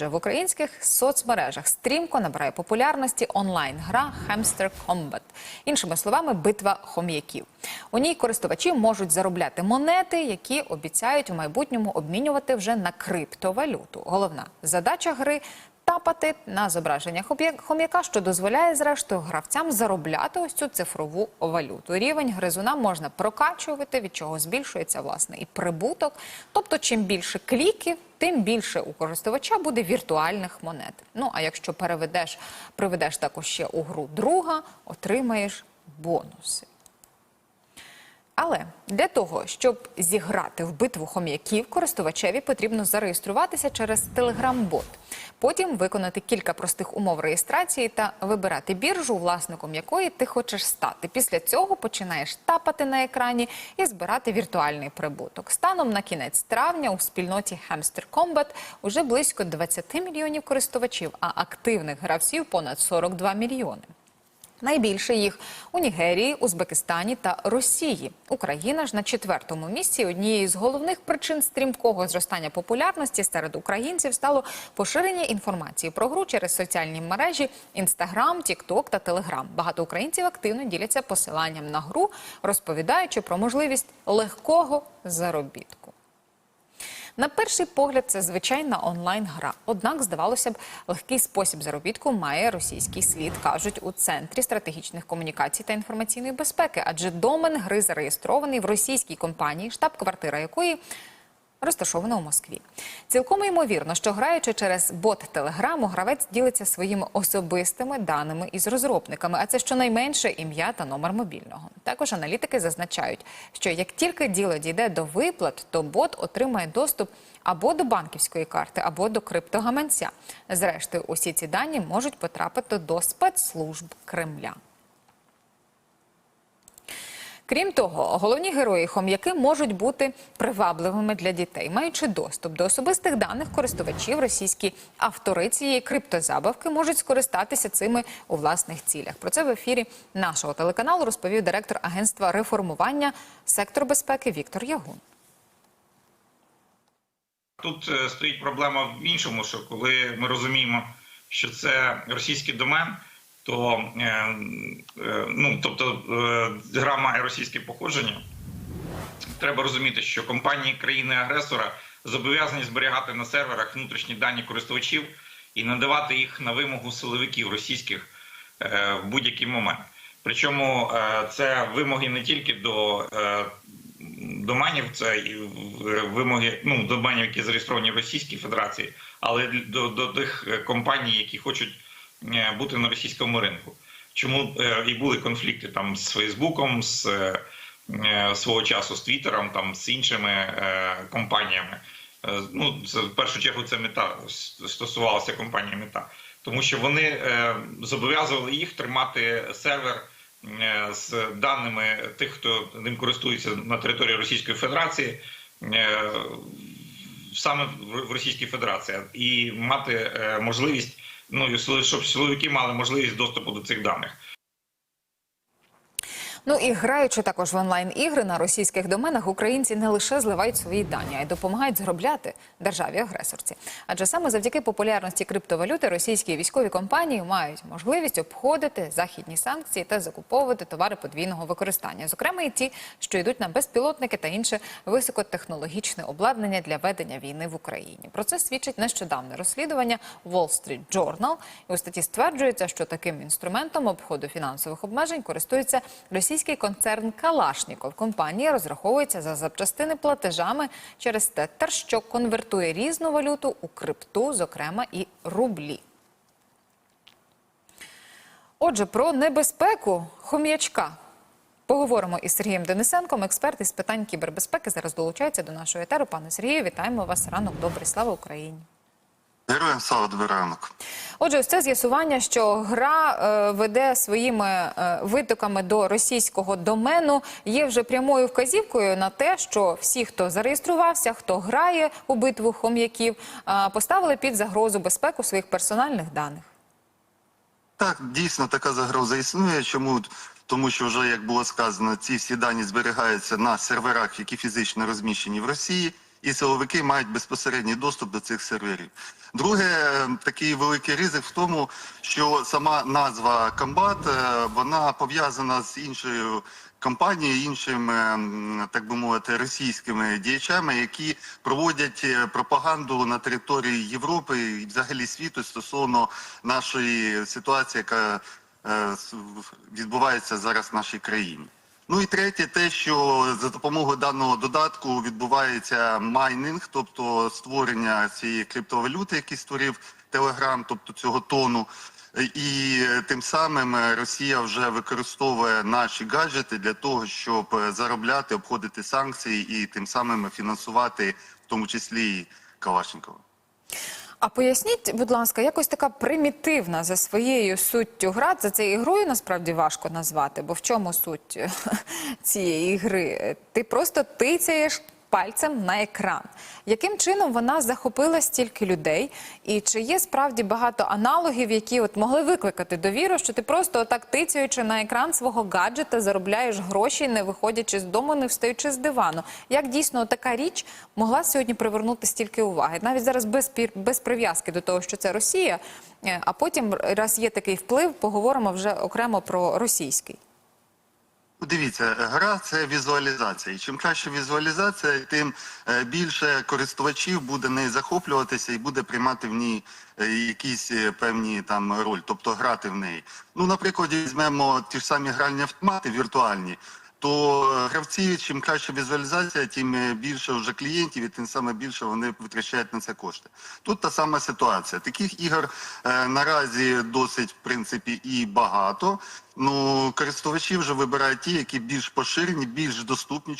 В українських соцмережах стрімко набирає популярності онлайн-гра Hamster Combat. Іншими словами, битва хом'яків. У ній користувачі можуть заробляти монети, які обіцяють у майбутньому обмінювати вже на криптовалюту. Головна задача гри тапати на зображення хом'яка, що дозволяє зрештою гравцям заробляти ось цю цифрову валюту. Рівень гризуна можна прокачувати, від чого збільшується власне і прибуток. Тобто, чим більше кліків, тим більше у користувача буде віртуальних монет. Ну а якщо переведеш, приведеш також ще у гру друга, отримаєш бонуси. Але для того, щоб зіграти в битву хом'яків, користувачеві потрібно зареєструватися через Telegram-бот. Потім виконати кілька простих умов реєстрації та вибирати біржу, власником якої ти хочеш стати. Після цього починаєш тапати на екрані і збирати віртуальний прибуток. Станом на кінець травня у спільноті Hamster Combat уже близько 20 мільйонів користувачів, а активних гравців понад 42 мільйони. Найбільше їх у Нігерії, Узбекистані та Росії. Україна ж на четвертому місці. Однією з головних причин стрімкого зростання популярності серед українців стало поширення інформації про гру через соціальні мережі Інстаграм, Тікток та Телеграм. Багато українців активно діляться посиланням на гру, розповідаючи про можливість легкого заробітку. На перший погляд, це звичайна онлайн-гра. Однак, здавалося б, легкий спосіб заробітку має російський слід, кажуть у центрі стратегічних комунікацій та інформаційної безпеки, адже домен гри зареєстрований в російській компанії, штаб-квартира якої розташована у Москві. Цілком ймовірно, що граючи через бот Телеграму, гравець ділиться своїми особистими даними із розробниками, а це щонайменше ім'я та номер мобільного. Також аналітики зазначають, що як тільки діло дійде до виплат, то бот отримає доступ або до банківської карти, або до криптогаманця. Зрештою, усі ці дані можуть потрапити до спецслужб Кремля. Крім того, головні герої хом'яки можуть бути привабливими для дітей, маючи доступ до особистих даних користувачів, російські автори цієї криптозабавки можуть скористатися цими у власних цілях. Про це в ефірі нашого телеканалу розповів директор агентства реформування сектору безпеки Віктор Ягун. Тут е, стоїть проблема в іншому, що коли ми розуміємо, що це російський домен, то е, е, ну тобто е, гра має російське походження. Треба розуміти, що компанії країни-агресора зобов'язані зберігати на серверах внутрішні дані користувачів і надавати їх на вимогу силовиків російських в будь-який момент. Причому це вимоги не тільки до доменів, це і вимоги ну, доменів, які зареєстровані в Російській Федерації, але до, до тих компаній, які хочуть бути на російському ринку. Чому е, і були конфлікти там з Фейсбуком, з е, е, свого часу з Твіттером, там з іншими е, компаніями. Е, Ну, це в першу чергу це мета стосувалася компанії мета, тому що вони е, зобов'язували їх тримати сервер е, з даними тих, хто ним користується на території Російської Федерації. е, Саме в Російській Федерації і мати е, можливість, ну щоб силовики мали можливість доступу до цих даних. Ну і граючи також в онлайн-ігри на російських доменах, українці не лише зливають свої дані, а й допомагають зробляти державі-агресорці. Адже саме завдяки популярності криптовалюти російські військові компанії мають можливість обходити західні санкції та закуповувати товари подвійного використання, зокрема і ті, що йдуть на безпілотники та інше високотехнологічне обладнання для ведення війни в Україні. Про це свідчить нещодавне розслідування Wall Street Journal. І у статті стверджується, що таким інструментом обходу фінансових обмежень користується російський концерн Калашніков. Компанія розраховується за запчастини платежами через тетер, що конвертує різну валюту у крипту, зокрема і рублі. Отже, про небезпеку хом'ячка. Поговоримо із Сергієм Денисенком, експерт із питань кібербезпеки. Зараз долучається до нашого етеру. Пане Сергію, вітаємо вас. Ранок добрий. Слава Україні. Героям слава добрий ранок. Отже, ось це з'ясування, що гра е, веде своїми е, витоками до російського домену, є вже прямою вказівкою на те, що всі, хто зареєструвався, хто грає у битву хом'яків, е, поставили під загрозу безпеку своїх персональних даних. Так, дійсно така загроза існує. Чому? Тому що вже як було сказано, ці всі дані зберігаються на серверах, які фізично розміщені в Росії, і силовики мають безпосередній доступ до цих серверів. Друге, е, такий великий ризик в тому, що сама назва комбат е, вона пов'язана з іншою компанією, іншими, так би мовити, російськими діячами, які проводять е, пропаганду на території Європи і взагалі світу стосовно нашої ситуації, яка е, відбувається зараз в нашій країні. Ну і третє, те, що за допомогою даного додатку відбувається майнинг, тобто створення цієї криптовалюти, який створив Телеграм, тобто цього тону. І тим самим Росія вже використовує наші гаджети для того, щоб заробляти, обходити санкції і тим самим фінансувати, в тому числі і Калашникова. А поясніть, будь ласка, якось така примітивна за своєю суттю гра. За цією ігрою насправді важко назвати, бо в чому суть е, цієї гри? Ти просто тицяєш пальцем на екран. Яким чином вона захопила стільки людей? І чи є справді багато аналогів, які от могли викликати довіру, що ти просто отак тицяючи на екран свого гаджета, заробляєш гроші, не виходячи з дому, не встаючи з дивану? Як дійсно така річ могла сьогодні привернути стільки уваги? Навіть зараз без, без прив'язки до того, що це Росія, е, а потім, раз є такий вплив, поговоримо вже окремо про російський. Дивіться, гра це візуалізація. І чим краще візуалізація, тим е, більше користувачів буде нею захоплюватися і буде приймати в ній е, якісь е, певні там роль, тобто грати в неї. Ну, наприклад, візьмемо ті ж самі гральні автомати віртуальні. То гравці, чим краще візуалізація, тим е, більше вже клієнтів, і тим саме більше вони витрачають на це кошти. Тут та сама ситуація. Таких ігор е, наразі досить в принципі і багато. Ну користувачі вже вибирають ті, які більш поширені, більш доступні.